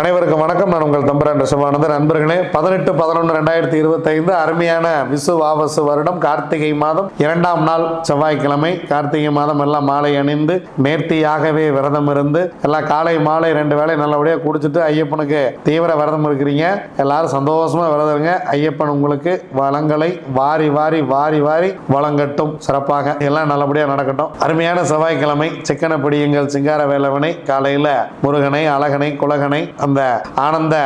அனைவருக்கும் வணக்கம். நான் உங்கள் தம்பரான் சிவானந்தர் நண்பர்களே பதினெட்டு பதினொன்று ரெண்டாயிரத்தி இருபத்தைந்து அருமையான விசு வாவசு வருடம் கார்த்திகை மாதம் இரண்டாம் நாள் செவ்வாய்க்கிழமை. கார்த்திகை மாதம் எல்லாம் மாலை அணிந்து நேர்த்தியாகவே விரதம் இருந்து எல்லாம் காலை மாலை ரெண்டு வேலை நல்லபடியாக குடிச்சிட்டு ஐயப்பனுக்கு தீவிர விரதம் இருக்கிறீங்க. எல்லாரும் சந்தோஷமா விரதம் இருங்க ஐயப்பன் உங்களுக்கு வளங்களை வாரி வாரி வாரி வாரி வளங்கட்டும் சிறப்பாக எல்லாம் நல்லபடியாக நடக்கட்டும். அருமையான செவ்வாய்க்கிழமை. சிக்கன பிடியுங்கள் சிங்கார வேலவனை காலையில் முருகனை அழகனை குலகனை அந்த ஆனந்த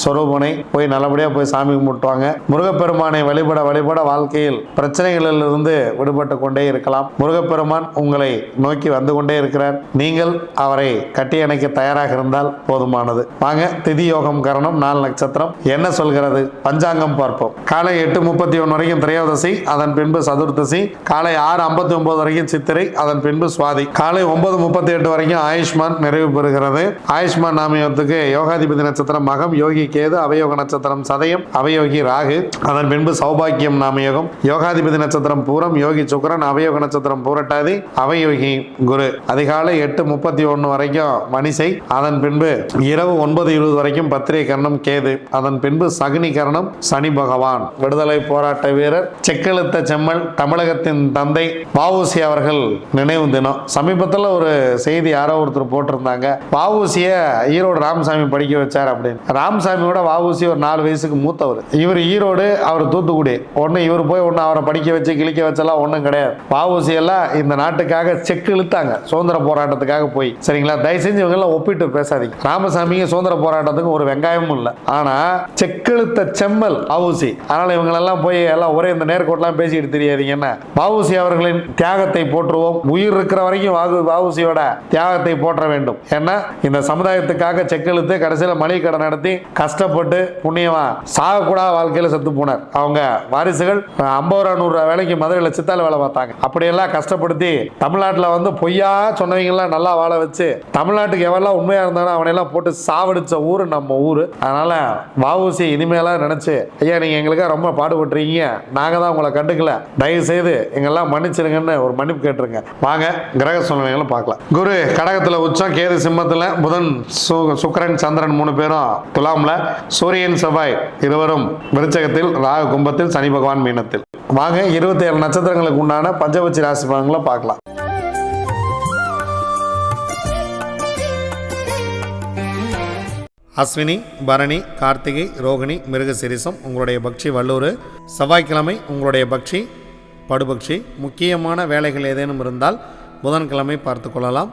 ஸ்வரூபனை போய் நல்லபடியாக போய் சாமி கும்பிட்டுவாங்க. முருகப்பெருமானை வழிபட வழிபட வாழ்க்கையில் பிரச்சனைகளிலிருந்து விடுபட்டு கொண்டே இருக்கலாம். முருகப்பெருமான் உங்களை நோக்கி வந்து கொண்டே இருக்கிறார். நீங்கள் அவரை கட்டி அணைக்க தயாராக இருந்தால் போதுமானது. வாங்க திதி யோகம் கரணம் நாலு நட்சத்திரம். என்ன சொல்கிறது? பஞ்சாங்கம் பார்ப்போம். காலை எட்டு முப்பத்தி ஒன்று வரைக்கும் திரையோதசி அதன் பின்பு சதுர்த்தசி. காலை ஆறு ஐம்பத்தி ஒன்பது வரைக்கும் சித்திரை அதன் பின்பு சுவாதி. காலை ஒன்பது முப்பத்தி எட்டு வரைக்கும் ஆயுஷ்மான் நிறைவு பெறுகிறது. ஆயுஷ்மான் நாமயத்துக்கு யோகாதிபதி நட்சத்திரம் மகம் யோகி கேது அவயோக நட்சத்திரம் சதயம் அவயோகி ராகு. அதன் பின்பு சௌபாக்கியம் நாமயோகம் யோகாதிபதி நட்சத்திரம் பூரம் யோகி சுக்கரன் அவயோக நட்சத்திரம் பூரட்டாதி அவயோகி குரு. அதிகாலை எட்டு முப்பத்தி ஒன்று வரைக்கும் மணிசை அதன் பின்பு இரவு ஒன்பது இருபது வரைக்கும் பத்திரை கரணம் கேது. அதன் பின்பு சகுனி கரணம் சனி பகவான். விடுதலை போராட்ட வீரர் செக்கெழுத்த செம்மல் தமிழகத்தின் தந்தை பாவூசி அவர்கள் நினைவு தினம். சமீபத்தில் ஒரு செய்தி யாரோ ஒருத்தர் போட்டிருந்தாங்க. பாவூசிய ஈரோடு ராமசாமி படி படிக்க வச்சார் அப்படின்னு. ராமசாமியோட வாவூசி ஒரு நாலு வயசுக்கு மூத்தவர். இவர் ஈரோடு அவர் தூத்துக்குடி. ஒன்று இவர் போய் ஒன்று அவரை படிக்க வச்சு கிழிக்க வச்செல்லாம் ஒன்றும் கிடையாது. வாவூசி எல்லாம் இந்த நாட்டுக்காக செக் இழுத்தாங்க. சுதந்திர போராட்டத்துக்காக போய். சரிங்களா? தயவு செஞ்சு இவங்கெல்லாம் ஒப்பிட்டு பேசாதீங்க. ராமசாமிக்கு சுதந்திர போராட்டத்துக்கு ஒரு வெங்காயமும் இல்லை. ஆனால் செக்கெழுத்த செம்மல் வாவூசி அதனால் இவங்களெல்லாம் போய் எல்லாம் ஒரே இந்த நேர்கோட்டெல்லாம் பேசிக்கிட்டு தெரியாதீங்க வாவூசி அவர்களின் தியாகத்தை போற்றுவோம். உயிர் இருக்கிற வரைக்கும் வாகு வஉசியோட தியாகத்தை போற்ற வேண்டும். ஏன்னா இந்த சமுதாயத்துக்காக செக்கெழுத்து கடைசியில் மளிகை கடை நடத்தி கஷ்டப்பட்டு புண்ணியமா சாகக்கூடாத வாழ்க்கையில் செத்து போனார். அவங்க வாரிசுகள் ஐம்பது ரூபா நூறு வேலைக்கு மதுரையில் சித்தால வேலை பார்த்தாங்க. அப்படியெல்லாம் கஷ்டப்படுத்தி தமிழ்நாட்டில் வந்து பொய்யா சொன்னவங்கெல்லாம் நல்லா வாழ வச்சு தமிழ்நாட்டுக்கு எவெல்லாம் உண்மையாக இருந்தானோ அவனையெல்லாம் போட்டு சாவடிச்ச ஊர் நம்ம ஊர். அதனால வஉசி இனிமேலாம் நினைச்சு ஐயா நீங்க எங்களுக்காக ரொம்ப பாடுபட்டுருக்கீங்க. நாங்க தான் உங்களை கண்டுக்கல. தயவு செய்து எங்கெல்லாம் மன்னிச்சிருங்கன்னு ஒரு மன்னிப்பு கேட்டுருங்க. வாங்க கிரக சூழ்நிலைகளும் பார்க்கலாம். குரு கடகத்துல உச்சம் கேது சிம்மத்துல புதன் சு- சுக்கரன் சந்திரன் மூணு பேரும் துலாம்ல. சூரியன் செவ்வாய் இருவரும் விருச்சகத்தில் ராகு கும்பத்தில் சனி பகவான் மீனத்தில். வாங்க இருபத்தி ஏழு நட்சத்திரங்களுக்கு உண்டான பஞ்சபட்சி ராசி பலன்களை பார்க்கலாம். அஸ்வினி பரணி கார்த்திகை ரோகிணி மிருகசிரிசம் உங்களுடைய பக்ஷி வல்லூர் செவ்வாய்க்கிழமை உங்களுடைய பக்ஷி படுபக்ஷி. முக்கியமான வேலைகள் ஏதேனும் இருந்தால் புதன்கிழமை பார்த்து கொள்ளலாம்.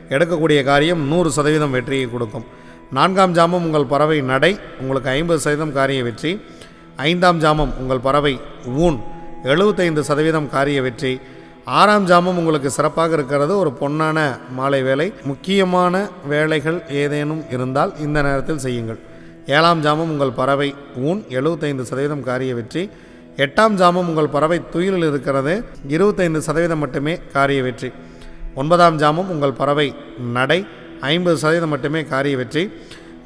எடுக்கக்கூடிய காரியம் நூறு சதவீதம் வெற்றியை கொடுக்கும். நான்காம் ஜாமம் உங்கள் பறவை நடை உங்களுக்கு ஐம்பது சதவீதம் காரிய வெற்றி. ஐந்தாம் ஜாமம் உங்கள் பறவை ஊன் எழுபத்தைந்து சதவீதம் காரிய வெற்றி. ஆறாம் ஜாமம் உங்களுக்கு சிறப்பாக இருக்கிறது ஒரு பொன்னான மாலை வேலை. முக்கியமான வேலைகள் ஏதேனும் இருந்தால் இந்த நேரத்தில் செய்யுங்கள். ஏழாம் ஜாமம் உங்கள் பறவை ஊன் எழுபத்தைந்து சதவீதம் காரிய வெற்றி. எட்டாம் ஜாமம் உங்கள் பறவை துயிலில் இருக்கிறது இருபத்தைந்து சதவீதம் மட்டுமே காரிய வெற்றி. ஒன்பதாம் ஜாமம் உங்கள் பறவை நடை. ஐம்பது சதவீதம் மட்டுமே காரிய வெற்றி.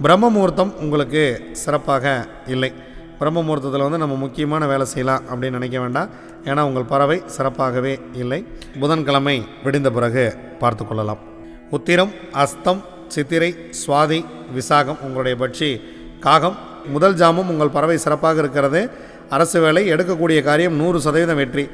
பிரம்ம முகூர்த்தம் உங்களுக்கு சிறப்பாக இல்லை. பிரம்ம முகூர்த்தத்தில் வந்து நம்ம முக்கியமான வேலை செய்யலாம் அப்படின்னு நினைக்க வேண்டாம். ஏன்னா உங்கள் பறவை சிறப்பாகவே இல்லை. புதன்கிழமை விடிந்த பிறகு பார்த்து கொள்ளலாம். உத்திரம் அஸ்தம் சித்திரை சுவாதி விசாகம் உங்களுடைய பட்சி காகம். முதல் ஜாமம் உங்கள் பறவை சிறப்பாக இருக்கிறது. அரசு வேலை எடுக்கக்கூடிய காரியம் நூறு சதவீதம் வெற்றி.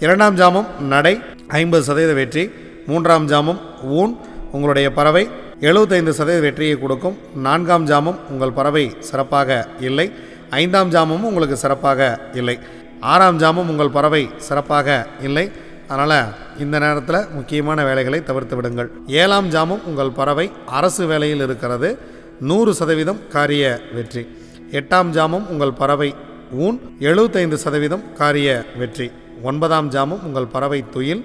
இரண்டாம் ஜாமம் நடை ஐம்பது சதவீத வெற்றி. மூன்றாம் ஜாமம் ஊன் உங்களுடைய பறவை. எழுபத்தைந்து சதவீத வெற்றியை கொடுக்கும். நான்காம் ஜாமம் உங்கள் பறவை சிறப்பாக இல்லை. ஐந்தாம் ஜாமமும் உங்களுக்கு சிறப்பாக இல்லை. ஆறாம் ஜாமம் உங்கள் பறவை சிறப்பாக இல்லை. அதனால் இந்த நேரத்தில் முக்கியமான வேலைகளை தவிர்த்து விடுங்கள். ஏழாம் ஜாமம் உங்கள் பறவை அரசு வேலையில் இருக்கிறது. நூறு சதவீதம் காரிய வெற்றி. எட்டாம் ஜாமம் உங்கள் பறவை ஊன். எழுபத்தைந்து சதவீதம் காரிய வெற்றி. ஒன்பதாம் ஜாமம் உங்கள் பறவை துயில்.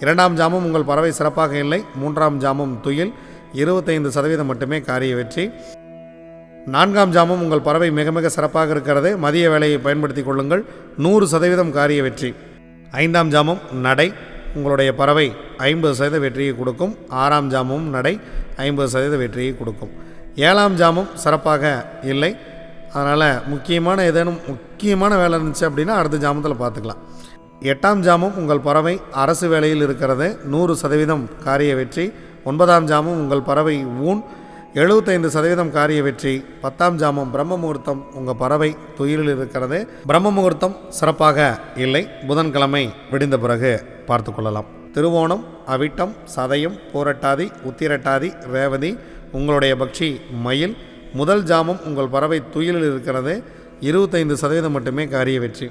இரண்டாம் ஜாமம் உங்கள் பறவை சிறப்பாக இல்லை. மூன்றாம் ஜாமம் துயில். இருபத்தைந்து சதவீதம் மட்டுமே காரிய வெற்றி. நான்காம் ஜாமம் உங்கள் பறவை மிக மிக சிறப்பாக இருக்கிறது. மதிய வேலையை பயன்படுத்தி கொள்ளுங்கள். நூறு சதவீதம் காரிய வெற்றி. ஐந்தாம் ஜாமம் நடை. உங்களுடைய பறவை ஐம்பது சதவீத வெற்றியை கொடுக்கும். ஆறாம் ஜாமமும் நடை ஐம்பது சதவீத வெற்றியை கொடுக்கும். ஏழாம் ஜாமம் சிறப்பாக இல்லை. அதனால் முக்கியமான ஏதேனும் முக்கியமான வேலை இருந்துச்சு அப்படின்னா அடுத்த ஜாமத்தில் பார்த்துக்கலாம். எட்டாம் ஜாமம் உங்கள் பறவை அரசு வேலையில் இருக்கிறது. நூறு சதவீதம் காரிய வெற்றி. ஒன்பதாம் ஜாமும் உங்கள் பறவை ஊன். எழுபத்தைந்து சதவீதம் காரிய வெற்றி. பத்தாம் ஜாமம் பிரம்ம முகூர்த்தம் உங்கள் பறவை துயிலில் இருக்கிறது. பிரம்ம முகூர்த்தம் சிறப்பாக இல்லை. புதன்கிழமை விடிந்த பிறகு பார்த்து கொள்ளலாம். திருவோணம் அவிட்டம் சதயம் போரட்டாதி உத்திரட்டாதி ரேவதி உங்களுடைய பக்ஷி மயில். முதல் ஜாமம் உங்கள் பறவை துயிலில் இருக்கிறது. இருபத்தைந்து சதவீதம் மட்டுமே காரிய வெற்றி.